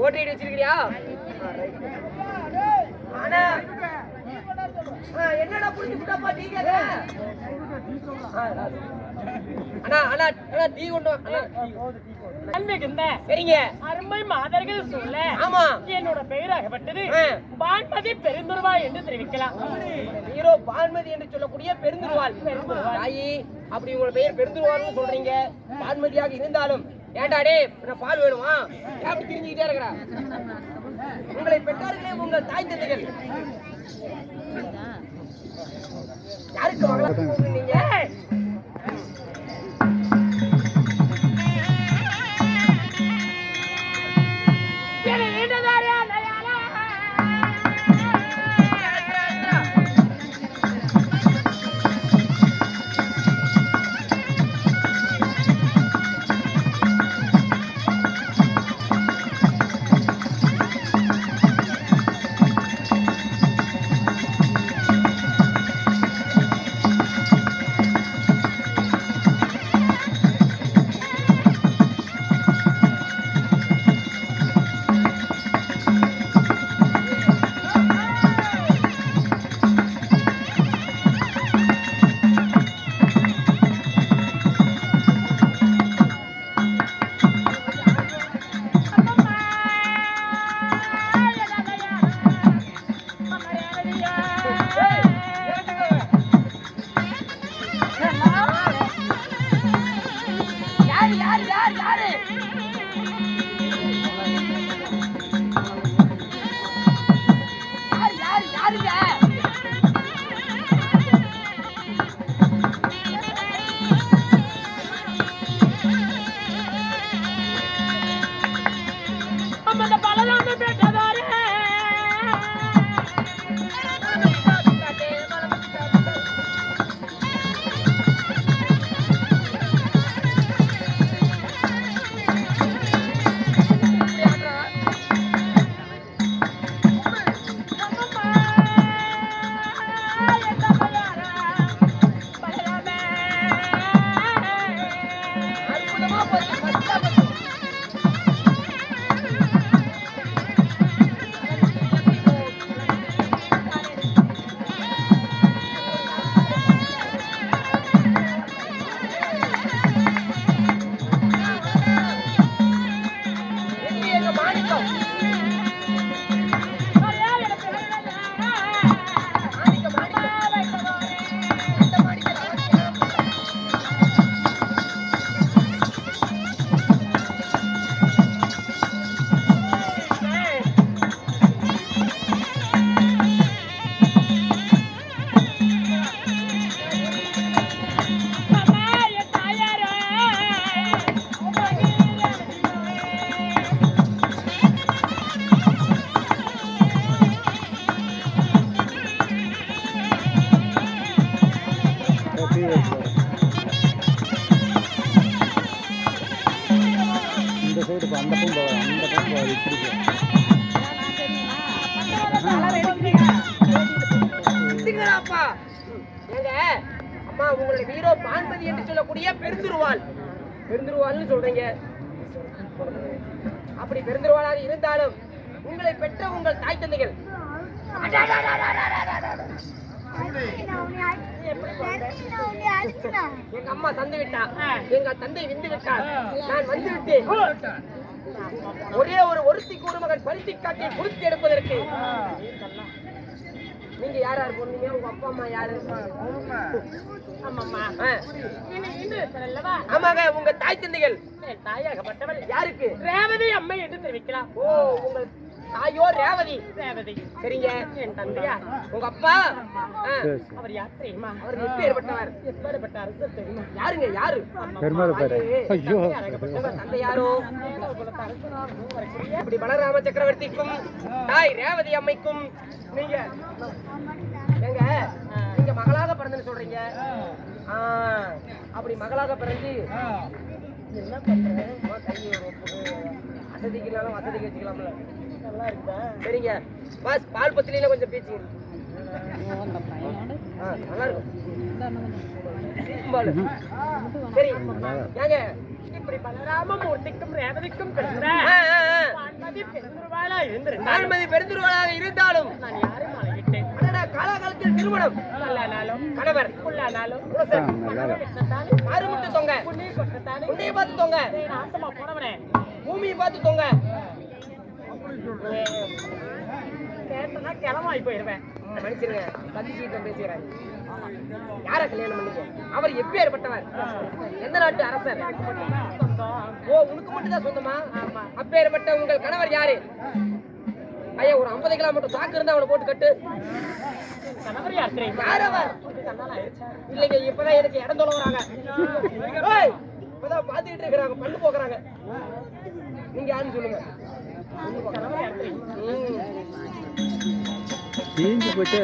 Voter ID ஆ, என்னடா புடிச்சு tea கேக்குற அண்ணா அண்ணா அண்ணா டீ கொண்டு. அண்ணா சரிங்க. அருமை மாதர்கள் சொல்ல ஆமா. என்னோட பெயராகப்பட்டது ஆ. வான்மதி பெருந்துருவா என்று தெரிவிக்கலாம். ஹீரோ பான்மதி என்று சொல்லக்கூடிய பெருந்துருவாள். தாயி அப்படி உங்களோட பெயர் பெருந்துருவாள்னு சொல்றீங்க. பான்மதியாக இருந்தாலும் ஏன்டா டே நான் பால் வேணுமா? ஏன் அப்படி திரிஞ்சுக்கிட்டே இருக்கிறா? உங்களை பெற்றார்களே உங்கள் தாய் தந்தைகள். யாருக்கு மகளா நீங்க? உங்களுடைய வீரோ பான்பதி என்று சொல்லக்கூடிய பெருந்துருவாள். பெருந்துருவாள்னு சொல்றீங்க. அப்படி பெருந்துருவாளாக இருந்தாலும் உங்களை பெற்ற உங்கள் தாய் தந்தைகள். எங்க அம்மா தந்து விட்டா எங்க தந்தை விந்து விட்டார் நான் வந்து விட்டேன். ஒரே ஒரு ஒருத்தி கூறு மகன் பருத்தி காட்டியை குறித்து எடுப்பதற்கு. நீங்க யார் யார் பொண்ணுங்க? உங்க அப்பா அம்மா யாரு? ஆமாங்க உங்க தாய் தந்தைகள். தாயாகப்பட்டவள். யாருக்கு? ரேவதி அம்மை என்று தெரிவிக்கலாம். ஓ உங்கள் தாயோ ரேவதி? ரேவதி. சரிங்க. என் தந்தையா உங்க அப்பா? அவர் யார் தெரியுமா? அவர் எப்படி ஏற்பட்டவர் எப்பேற்பட்ட அரசர் தெரியுமா? யாருங்க யாரு? பெருமாள் பேரு. ஐயோ. இப்படி பலராம சக்கரவர்த்திக்கும் தாய் ரேவதி அம்மைக்கும் நீங்க சொல்றீங்க? ஆ, அப்படி மகளாக பிறந்து என்ன பண்றேன் கையை வசதிக்கு இல்லாம வசதிக்கு வச்சுக்கலாம்ல. நல்லா இருக்குதா சரிங்க. பாஸ் பால் பத்திரியில கொஞ்சம் பேச்சு நல்லா இருக்கும். சரி. ஏங்க. இப்ப அப்படி பலராம மூர்த்திக்கும் ரேவதிக்கும் பிறந்த ஆ, ஆ, ஆ. வான்மதி பெருந்துருவாளா இருந்திருந்தாலும் தாழ்மதி பெருந்துருவலாக இருந்தாலும் நான் யாரை மலையிட்டேன் அடடா, காலாகாலத்தில் திருமணம் கணவர். மாறுமுட்டு தொங்க. உன்னைய பார்த்து தொங்க. பூமியை பார்த்து தொங்க. கேட்டனா கிளமாய் போயிருவேன். ம், மன்னிச்சிருங்க. சதிசீட்டம் பேசுகிறார் யார கல்யாணம் பண்ணிக்க? அவர் எப்பேற்பட்டவர்? எந்த நாட்டு அரசர்? ஓ உனக்கு மட்டும் தான் சொந்தமா அப்பேற்பட்ட உங்கள் கணவர் யாரு? ஐயா ஒரு 50 கிலோ மட்டும் சாக்கு இருந்தா அவனை போட்டு கட்டு. இல்லைங்க இப்பதான் எனக்கு இடம் தொலைவறாங்க ஏய், இப்பதான் பாத்துக்கிட்டு இருக்கிறாங்க பண்ணு போக்குறாங்க நீங்க யாருன்னு சொல்லுங்க கணவர் யார் தெரியுமா தீஞ்சு போச்சு.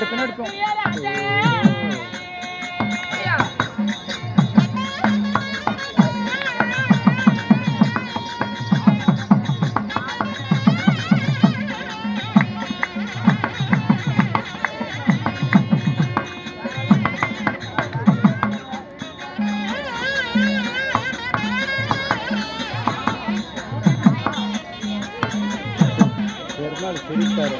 பின்னாடி பின்னாடி பின்னாடி போ. பெருமாள் சிரிப்பாரு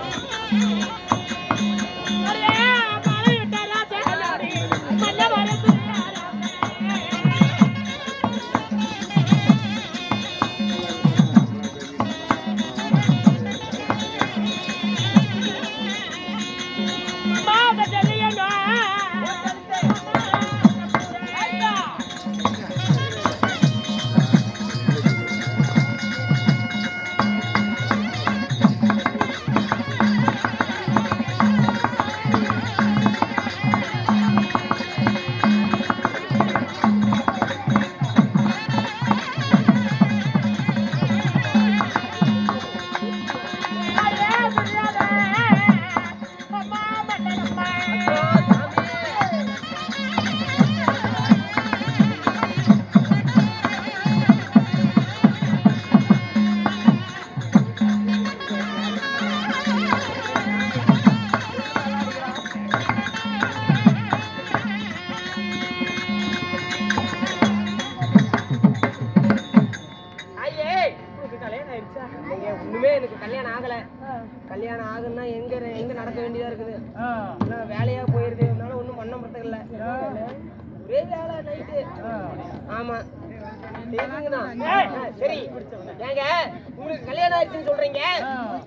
ஒண்ணுமே எனக்கு கல்யாணம் ஆகல. கல்யாணம் ஆகுன்னா எங்க எங்க நடக்க வேண்டியதா இருக்குது? வேலையா போயிருது. என்னால ஒண்ணும் பண்ண முடியல ஒரே வேலை நைட்டு ஆமா. சரி. ஏங்க உங்களுக்கு கல்யாணம் ஆயிடுச்சுன்னு சொல்றீங்க.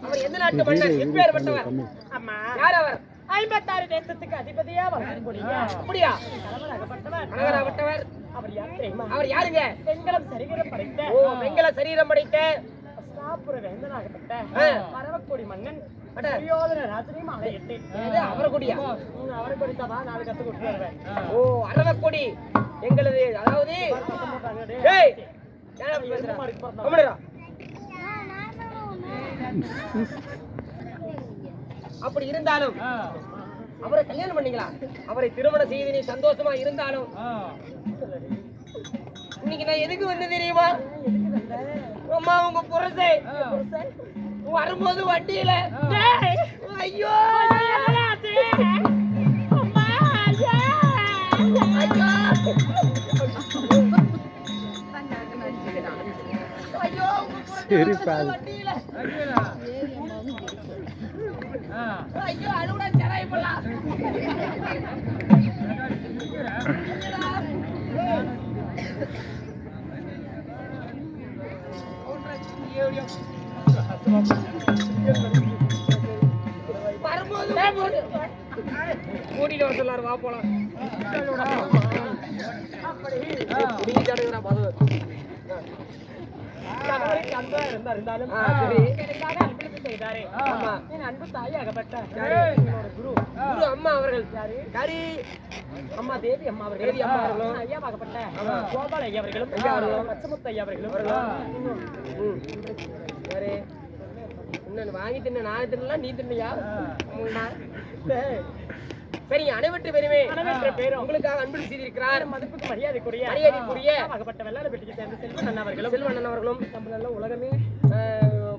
அவர் எந்த நாட்டு மன்னர் எப்பேற்பட்டவர் அம்மா. யார் அவர்? ஐம்பத்தாறு தேசத்துக்கு அதிபதியா அப்படியா? கணவராகப்பட்டவர் அவர் யார் தெரியுமா? அவர் யாருங்க? பெண்களும் சரிகிரம் படைத்த. ஓ வெங்கல சரீரம் படைத்த. வேந்தனாகப்பட்ட மன்னன். துரியோதன ராஜனையும் கத்து ஓ அரவக்கொடி. எங்களது அதாவது அப்படி இருந்தாலும் அவரை கல்யாணம் பண்ணீங்களா? அவரை திருமணம் செய்து நீ சந்தோஷமா இருந்தாலும் இன்னைக்கு நான் எதுக்கு வந்து தெரியுமா? அம்மா உங்க புரசை. வரும்போது வண்டியில. ஐயோ. சரி. வண்டியில. குரு. குரு அம்மா அவர்கள்? யாரு? அம்மா தேவி அம்மா அவர்கள். தேவி அம்மா அவர்களும். ஐயாவாகப்பட்ட ஆமா. கோபால ஐயா அவர்களும் ஐயா அவர்களும். பச்சமுத்து ஐயா அவர்களும். யாரு? இன்னொன்னு வாங்கி தின்ன நான் தின்னலாம் நீ தின்னியா? சரிங்க அனைவற்று பெருமை அனைவற்று பேரும். உங்களுக்காக அன்பு செய்திருக்கிறார். மதிப்புக்கு மரியாதைக்குரிய மரியாதைக்குரிய ஆகப்பட்ட வெள்ளாள பெட்டிக்கு சேர்ந்த செல்வன் அண்ணா அவர்களும் செல்வண்ணன் அவர்களும் நம்ம நல்ல உலகமே.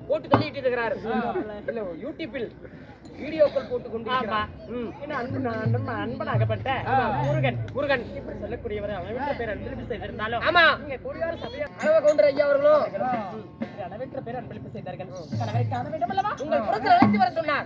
போட்டு தள்ளிட்டு இருக்கிறார். இல்ல யூடியூப்பில் வீடியோக்கள் போட்டு கொண்டு அன்பன் அன்பனாகப்பட்ட முருகன். முருகன். இப்படி சொல்லக்கூடியவர் அளவற்ற பேர் அன்பளிப்பு செய்திருந்தாலும் ஆமா. இங்க கூடியார் சபையா அளவ கவுண்டர் ஐயா அவர்களும் அளவற்ற பேர் அன்பளிப்பு செய்தார்கள். கணவரை காண வேண்டும் அல்லவா? உங்கள் புறத்தில் அழைத்து வர சொன்னார்.